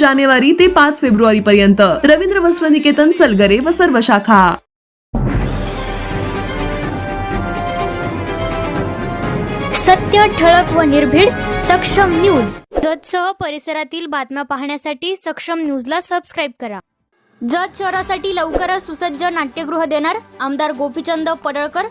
जानेवारी ते पाच फेब्रुवारी पर्यंत रवींद्र वस्त्र निकेतन सलगरे व सर्व शाखा. सत्य ठळक व निर्भीड सक्षम न्यूज. जतसह परिसरातील बातम्या पाहण्यासाठी सक्षम न्यूजला सबस्क्राईब करा. जत शहरासाठी लवकरच सुसज्ज नाट्यगृह देणार आमदार गोपीचंद पडळकर.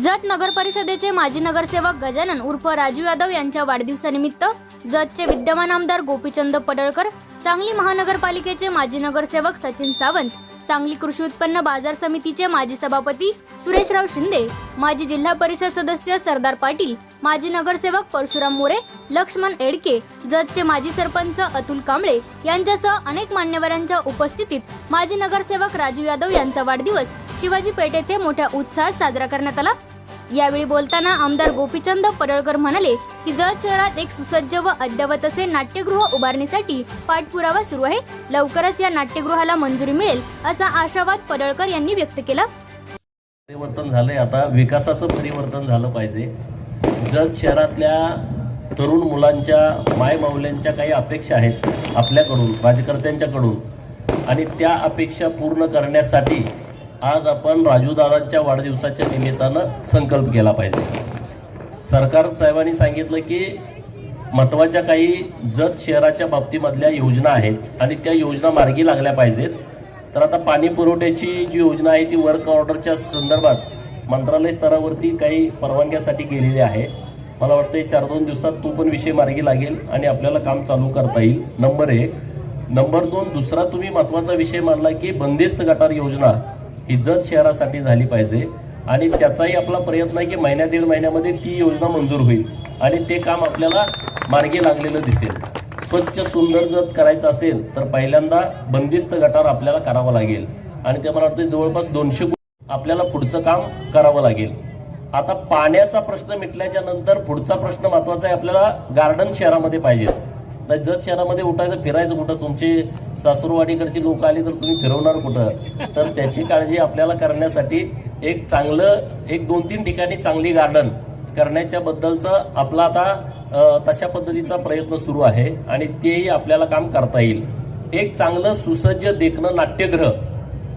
जत नगर परिषदेचे माजी नगरसेवक गजानन उर्फ राजू यादव यांच्या वाढदिवसानिमित्त जतचे विद्यमान आमदार गोपीचंद पडळकर सांगली महानगरपालिकेचे माजी नगरसेवक सचिन सावंत सांगली कृषी उत्पन्न बाजार समितीचे माजी सभापती सुरेशराव शिंदे माजी जिल्हा परिषद सदस्य सरदार पाटील माजी नगरसेवक परशुराम मोरे लक्ष्मण एडके जतचे माजी सरपंच अतुल कांबळे यांच्यासह अनेक मान्यवरांच्या उपस्थितीत माजी नगरसेवक राजू यादव यांचा वाढदिवस शिवाजी पेठ येथे मोठ्या उत्साहात साजरा करण्यात आला. यावेळी बोलताना आमदार गोपीचंद पडळकर म्हणाले की जत शहरात एक सुसज्ज व अद्ययावत असे नाट्यगृह उभारणीसाठी पाठपुरावा सुरू आहे. लवकरच या नाट्यगृहाला मंजुरी मिळेल असा आशावाद पडळकर यांनी व्यक्त केला. परिवर्तन झालंय. आता विकासाचं परिवर्तन झालं पाहिजे. जत शहरातल्या तरुण मुलांच्या मायमावल्यांच्या काही अपेक्षा आहेत आपल्याकडून राजकर्त्यांच्याकडून. आणि त्या अपेक्षा पूर्ण करण्यासाठी आज आपण राजूदादांच्या वाढदिवसाच्या निमित्तानं संकल्प केला पाहिजे. सरकार साहेबांनी सांगितलं की महत्त्वाच्या काही जत शहराच्या बाबतीमधल्या योजना आहेत आणि त्या योजना मार्गी लागल्या पाहिजेत. तर आता पाणी पुरवठ्याची जी योजना आहे ती वर्क ऑर्डरच्या संदर्भात मंत्रालय स्तरावरती काही परवानग्यासाठी गेलेली आहे. मला वाटतं चार दोन दिवसात तो पण विषय मार्गी लागेल आणि आपल्याला काम चालू करता येईल. नंबर एक. नंबर दोन. दुसरा तुम्ही महत्त्वाचा विषय मांडला की बंदिस्त गटार योजना ही जत शहरासाठी झाली पाहिजे. आणि त्याचाही आपला प्रयत्न आहे की महिन्या दीड महिन्यामध्ये ती योजना मंजूर होईल. आणि ते काम आपल्याला मार्गी लागलेलं दिसेल. स्वच्छ सुंदर जर करायचं असेल तर पहिल्यांदा बंदिस्त गटार आपल्याला करावं लागेल. आणि ते मला वाटतं जवळपास दोनशे आपल्याला पुढचं काम करावं लागेल. आता पाण्याचा प्रश्न मिटल्याच्या नंतर पुढचा प्रश्न महत्त्वाचा आहे आपल्याला गार्डन शहरामध्ये पाहिजे. जत शहरामध्ये उठायचं फिरायचं कुठं? तुमचे सासूरवाडीकडची लोक आली तर तुम्ही फिरवणार कुठं? तर त्याची काळजी आपल्याला करण्यासाठी एक चांगलं एक दोन तीन ठिकाणी चांगली गार्डन करण्याच्या बद्दलचा आपला आता तशा पद्धतीचा प्रयत्न सुरू आहे आणि तेही आपल्याला काम करता येईल. एक चांगलं सुसज्ज देखणं नाट्यगृह.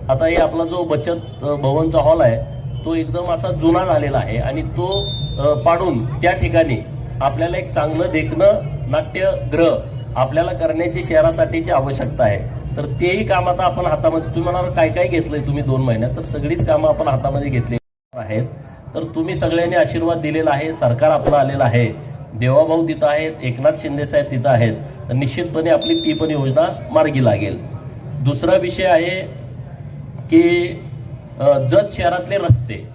आता हे आपला जो बचत भवनचा हॉल आहे तो एकदम असा जुना झालेला आहे आणि तो पाडून त्या ठिकाणी आपल्याला एक चांगलं देखणं नाट्यगृह आपल्याला करण्याची शहरासाठीची आवश्यकता आहे. तर तेही काम आता आपण हातामध्ये तुम्ही म्हणाल काय काय घेतलंय तुम्ही दोन महिन्यात तर सगळीच कामं आपण हातामध्ये घेतली आहेत. तर तुम्ही सगळ्यांनी आशीर्वाद दिलेला आहे. सरकार आपलं आलेलं आहे. देवाभाऊ तिथं आहेत. एकनाथ शिंदेसाहेब तिथं आहेत. तर निश्चितपणे आपली ती पण योजना मार्गी लागेल. दुसरा विषय आहे की जत शहरातले रस्ते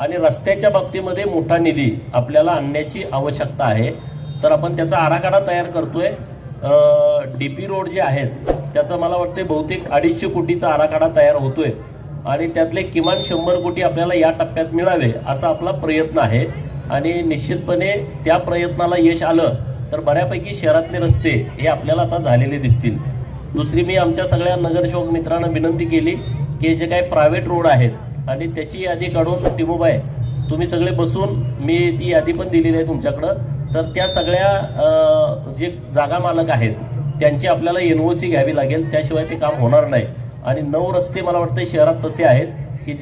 आणि रस्त्याच्या बाबतीमध्ये मोठा निधी आपल्याला आणण्याची आवश्यकता आहे. तर आपण त्याचा आराखडा तयार करतोय. डी पी रोड जे आहेत त्याचा मला वाटते बहुतेक अडीचशे कोटीचा आराखडा तयार होतोय. आणि त्यातले किमान शंभर कोटी आपल्याला या टप्प्यात मिळावे असा आपला प्रयत्न आहे. आणि निश्चितपणे त्या प्रयत्नाला यश आलं तर बऱ्यापैकी शहरातले रस्ते हे आपल्याला आता झालेले दिसतील. दुसरी मी आमच्या सगळ्या नगरसेवक मित्रांना विनंती केली की जे काही प्रायव्हेट रोड आहेत आणि त्याची यादी काढून टिमोबाय तुम्ही सगळे बसून मी ती यादी पण दिलेली आहे तुमच्याकडं. तर त्या सगळ्या जे जागा मालक आहेत त्यांची आपल्याला एन ओ सी घ्यावी लागेल. त्याशिवाय ते काम होणार नाही. आणि नऊ रस्ते मला वाटतं शहरात तसे आहेत की जे